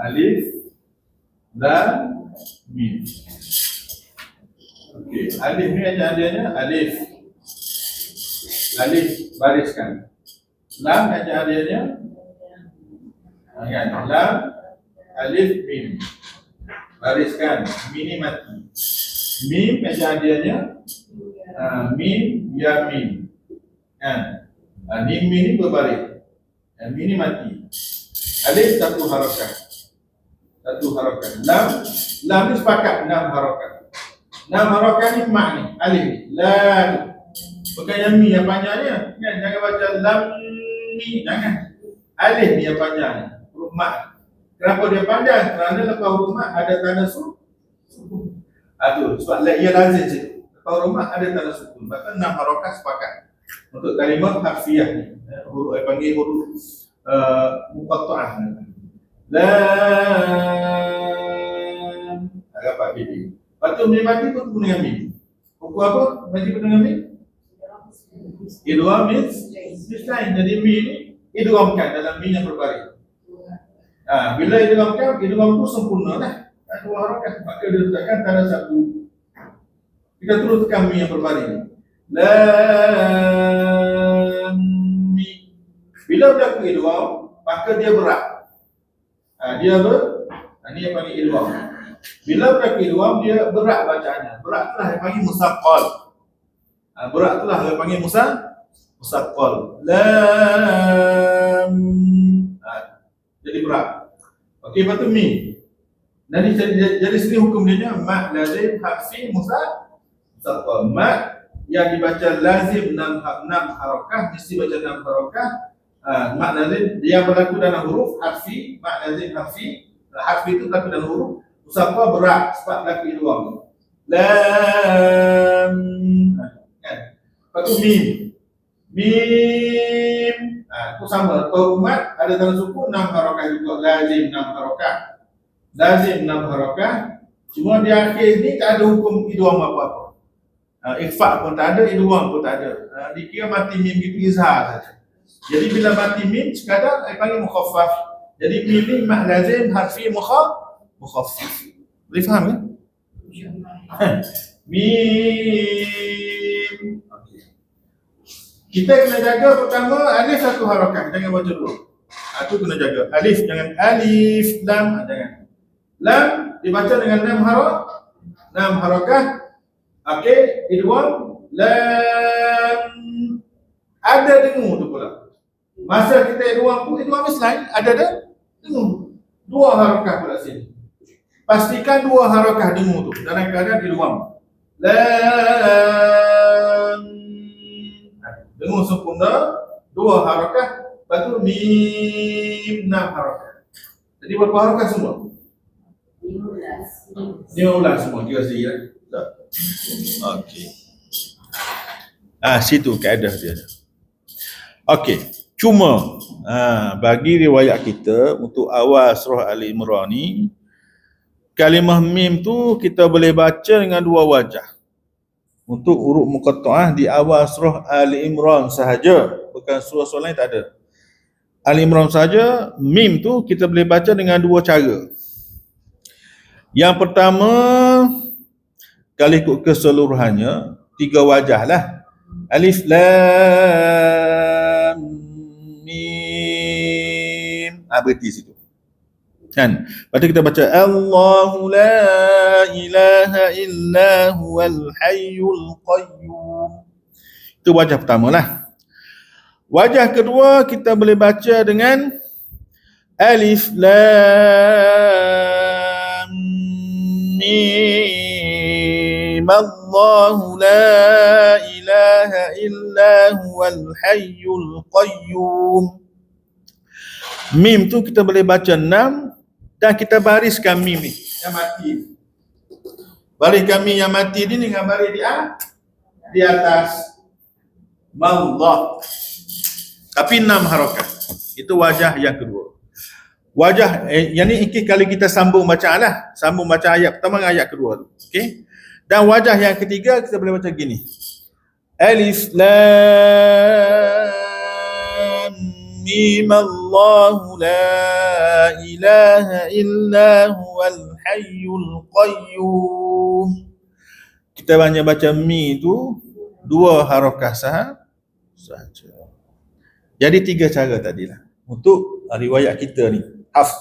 Alif, lam, mim. Okey, alif ni aja adanya alif. Alif bariskan. Lam aja adanya kan? Lam, alif, mim. Bariskan, mim ni mati. Mim aja adanya uh, mim, ya mim. Kan? Uh, mim ni berbaris. Uh, mim ni mati. Alif satu harakat. Satu harakat. Lam, lam ni sepakat enam harakat. Enam harakat ni mak ni, alif ni. Lam. Bukan yang mi yang panjangnya. Kan? Jangan baca lam mi, jangan. Alif ni yang panjang. Huruf mak. Kenapa dia panjang? Kerana lepas huruf mak ada tanda su. Tu, sebab ia lazim situ. Lepas huruf mak ada tanda sukun. Maka enam harakat sepakat. Untuk kalimah harfiah ni. Eh, Huruf, eh, panggil huruf muqatta'ah. Lam. Tak dapat pilih. Lepas tu mim mati pun guna dengan mim. Hukum apa? Mati pun dengan mim? Idgham means mistain. Jadi mim ni idghamkan dalam mim yang berbaris. Ha, bila idghamkan, idgham tu sempurna lah. Tak dua harakat. Maka dia letakkan tanda satu. Kita terus tekan mim yang berbaris. Lam. Bila berlaku idgham, maka dia berat. Ha, dia ber, ha, ni yang panggil idgham. Bila berlaku idgham, dia berat bacaannya. Berat itulah yang panggil musaqqal. Ha, berat itulah yang panggil musa musaqqal. Lam. Ha, jadi berat. Okey, lepas tu ni jadi, jadi, jadi sini hukum dia mak lazim harfi musa musaqqal. Mak yang dibaca lazim enam harakah mesti baca enam harakah uh, mak lazim yang berlaku dalam huruf harfi mak lazim harfi harfi itu tapi dalam huruf musafah berat sebab berlaku idgham lam. Kan? Lepas tu mim. Mim. Ha, itu sama. Kalau umat ada dalam suku enam harakah juga. Lazim enam harakah lazim enam harakah cuma di akhir ni tak ada hukum idgham apa-apa. Uh, ikhfa pun tak ada, idgham pun tak ada. Uh, dikira mati mim gitu izhar saja. Jadi bila mati mim sekadar saya panggil mukhaffaf. Jadi mim ni mak lazim harfi mukha mukhaffaf. Boleh faham ya? Mim. Kita kena jaga pertama alif satu harakat, jangan baca dulu. Aku kena jaga. Alif jangan alif, lam ah, jangan. Lam dibaca dengan enam harakat. Enam harakat Okey, idgham lam ada dengung tu pula. Masa kita idgham tu idgham Islam ada dah dengung. Dua harakah pula sini. Pastikan dua harakah dengung tu dalam keadaan idgham. Lam dengung sempurna dua harakah lepas tu mim enam harakah. Jadi berapa harakah semua? 15 semua kira sendiri. Tak. Okey. Ah situ kaedah dia. Okey. Cuma ah bagi riwayat kita untuk awal surah Ali Imran ni kalimah mim tu kita boleh baca dengan dua wajah. Untuk huruf muqatta'ah di awal surah Ali Imran sahaja, bukan surah-surah lain tak ada. Ali Imran saja mim tu kita boleh baca dengan dua cara. Yang pertama kalau ikut keseluruhannya tiga wajah lah alif lam ah berhenti situ. Kan? Lepas tu kita baca Allahu la ilaha illa huwal hayyul qayyum. Itu wajah pertama lah wajah kedua kita boleh baca dengan alif lam mim. Allahu la ilaha illa huwal hayyul qayyum Mim tu kita boleh baca enam dan kita bariskan mim ni yang mati. Bariskan mim yang mati ni dengan baris di di atas mallah. Tapi enam harakat. Itu wajah yang kedua. Wajah eh, yang ni ikut kali kita sambung bacaan lah. Sambung baca ayat pertama dengan ayat kedua tu. Okey. Dan wajah yang ketiga kita boleh baca gini. Alif lam mim Allahu la ilaha illa huwal hayyul qayyum. Kita banyak baca mi tu dua harakah sah sahaja. Jadi tiga cara tadilah untuk riwayat kita ni. Haf.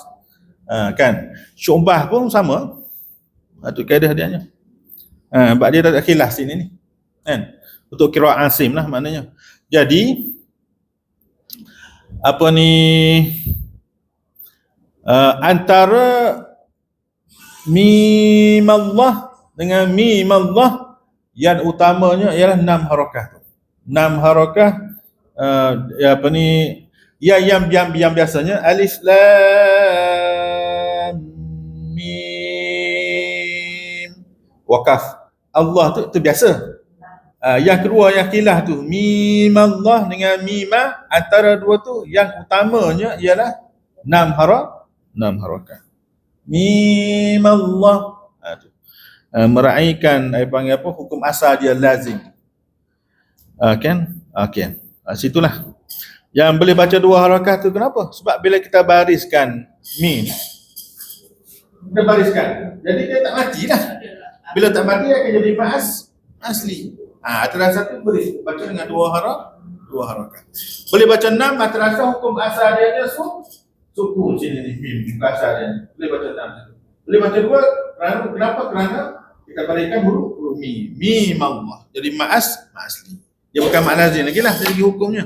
Ha, kan? Syu'bah pun sama. Itu kaedah dia. Ha, sebab dia tak ada khilaf sini ni. Kan? Untuk kira asim lah maknanya. Jadi, apa ni, uh, antara mim Allah dengan mim Allah yang utamanya ialah enam harakah tu. Enam harakah uh, ya apa ni ya yang yang, yang biasanya alif lam mim wakaf Allah tu tu biasa. Uh, yang kedua yang kilah tu mim Allah dengan mimah antara dua tu yang utamanya ialah enam harakah enam harakah. Mim Allah uh, tu. Uh, meraihkan saya panggil apa hukum asal dia lazim. Uh, kan? Okey. Uh, situlah. Yang boleh baca dua harakat tu kenapa? Sebab bila kita bariskan mim kita bariskan. Jadi dia tak mati lah. Bila tak mati akan jadi bahas asli. Ah, ha, terasa tu boleh baca dengan dua harap, dua harakat. Boleh baca enam, terasa hukum asal dia dia su, suku sini ni mim, asal dia. Boleh baca enam. Boleh baca dua, kerana, kenapa? Kerana kita berikan huruf huruf mi, mi Allah. Jadi ma'as, ma'asli. Dia bukan makna lazim lagi lah dari hukumnya.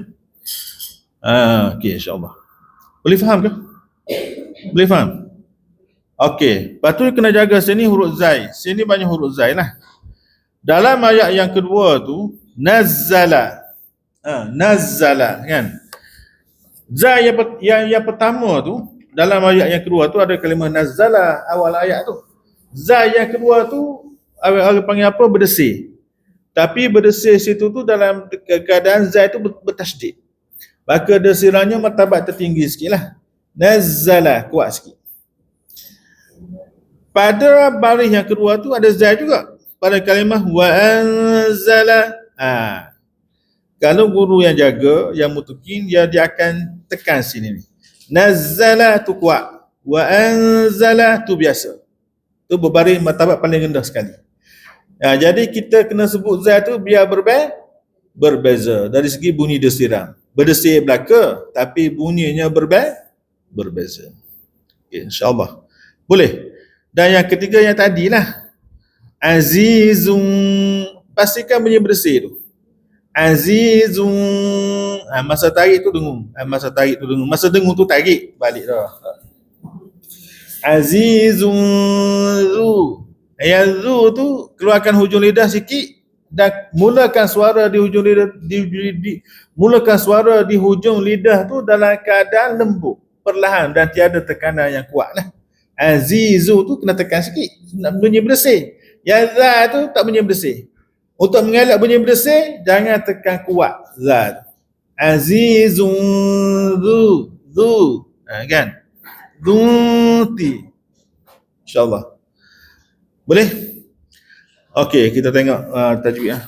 Ah, okey insya-Allah. Boleh faham ke? Boleh faham? Okey, lepas tu kena jaga sini huruf zai. Sini banyak huruf zai lah. Dalam ayat yang kedua tu nazzala. Ha, nazzala kan. Za yang, yang yang pertama tu dalam ayat yang kedua tu ada kalimah nazzala awal ayat tu. Za yang kedua tu orang panggil apa berdesir. Tapi berdesir situ tu dalam keadaan za itu bertasydid. Maka desirannya martabat tertinggi sikit lah. Nazzala kuat sikit. Pada baris yang kedua tu ada za juga pada kalimah wa anzala. Ha. kalau guru yang jaga yang mutukin dia dia akan tekan sini ni. Nazzala tu kuat. Wa anzala tu biasa. Tu berbaris martabat paling rendah sekali. Ha, jadi kita kena sebut za tu biar berbe berbeza. Dari segi bunyi desiram berdesir belaka tapi bunyinya berbe berbeza. Okay, insyaallah boleh? Dan yang ketiga yang tadilah Azizun pastikan bunyi bersih tu. Azizun ha, masa tarik tu dengung. Ha, masa tarik tu dengung. Masa dengung tu tarik balik dah. Azizun zu. Ayat zu tu keluarkan hujung lidah sikit dan mulakan suara di hujung lidah di, di, di, mulakan suara di hujung lidah tu dalam keadaan lembut perlahan dan tiada tekanan yang kuat lah. Azizu tu kena tekan sikit nak bunyi bersih. Yang za tu tak bunyi bersih. Untuk mengelak bunyi bersih, jangan tekan kuat za. Azizun zu zu. Ha, kan? Duti. InsyaAllah. Boleh? Okey, kita tengok uh, tajwid. Ah.